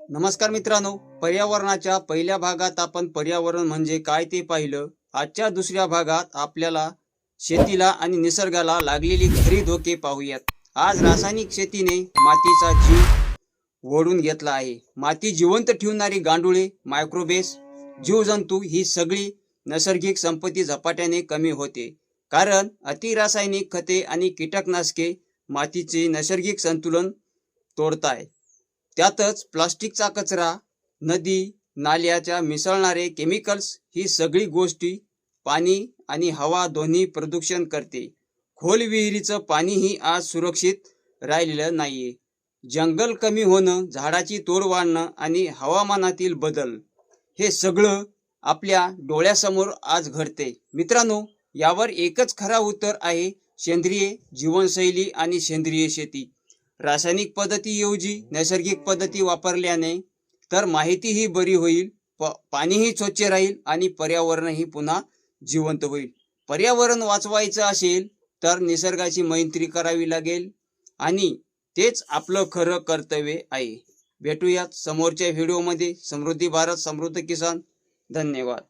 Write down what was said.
नमस्कार मित्रांनो पर्यावरणाच्या पहिल्या भागात आपण पर्यावरण म्हणजे काय ते पाहिलं. आजच्या दुसऱ्या भागात आपल्याला शेतीला आणि निसर्गाला लागलेली खरी धोके पाहूयात. आज रासायनिक शेतीने मातीचा जीव ओढून घेतला आहे. माती जिवंत ठेवणारी गांडुळे मायक्रोबेस जीवजंतू ही सगळी नैसर्गिक संपत्ती झपाट्याने कमी होते. कारण अतिरासायनिक खते आणि कीटकनाशके मातीचे नैसर्गिक संतुलन तोडताय. त्यातच प्लास्टिकचा कचरा नदी नाल्याच्या मिसळणारे केमिकल्स ही सगळी गोष्टी पाणी आणि हवा दोन्ही प्रदूषण करते. खोल विहिरीचं पाणीही आज सुरक्षित राहिलेलं नाहीये. जंगल कमी होणं झाडाची तोड वाढणं आणि हवामानातील बदल हे सगळं आपल्या डोळ्यासमोर आज घडते. मित्रांनो यावर एकच खरा उत्तर आहे सेंद्रिय जीवनशैली आणि सेंद्रिय शेती. रासायनिक पद्धतीऐवजी नैसर्गिक पद्धती वापरल्याने तर माहितीही बरी होईल प पाणीही स्वच्छ राहील आणि पर्यावरणही पुन्हा जिवंत होईल. पर्यावरण वाचवायचं असेल तर निसर्गाची मैत्री करावी लागेल आणि तेच आपलं खरं कर्तव्य आहे. भेटूयात समोरच्या व्हिडिओमध्ये. समृद्धी भारत समृद्ध किसान. धन्यवाद.